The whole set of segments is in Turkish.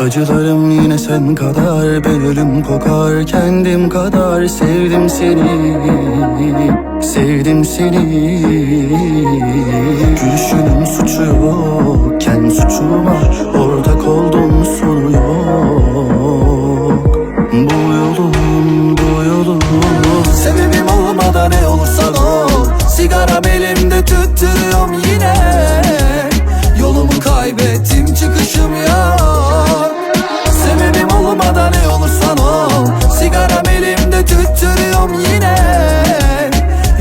Acılarım yine sen kadar Ben ölüm kokar kendim kadar. Sevdim seni Sevdim seni. Gülüşünün suçu yokken suçuma Ortak oldum sonu yok. Bu yolun bu yolun. Sebebim elimde tüttürüyorum yine.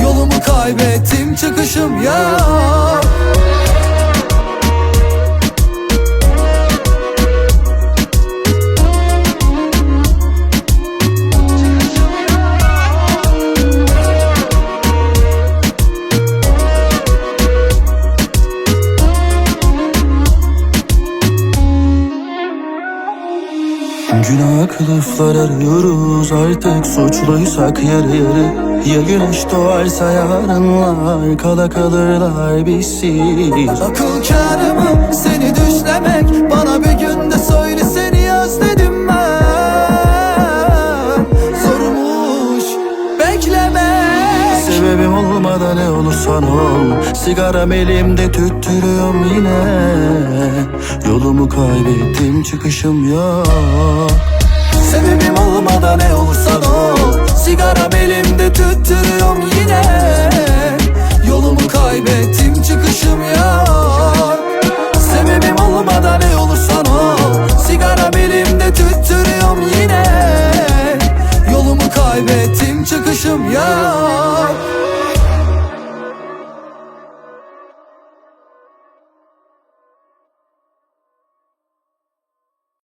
Yolumu kaybettim çıkışım yok Günah kılıflar arıyoruz artık suçluysak yarı yarı Ya güneş doğarsa yarınlar kala kalırlar bizsiz Akıl kârı mı seni düşlemek? Bana bir günde söyle seni özledim ben. Zormuş beklemek Sebebim olmadan ne olursan ol Sigaram elimde tüttürüyorum yine Yolumu kaybettim çıkışım yok. Sebebim olmadan ne olursan ol Sigaram elimde tüttürüyorum yine. Yolumu kaybettim çıkışım yok. Sebebim olmadan ne olursan ol Sigaram elimde tüttürüyorum yine. Yolumu kaybettim çıkışım yok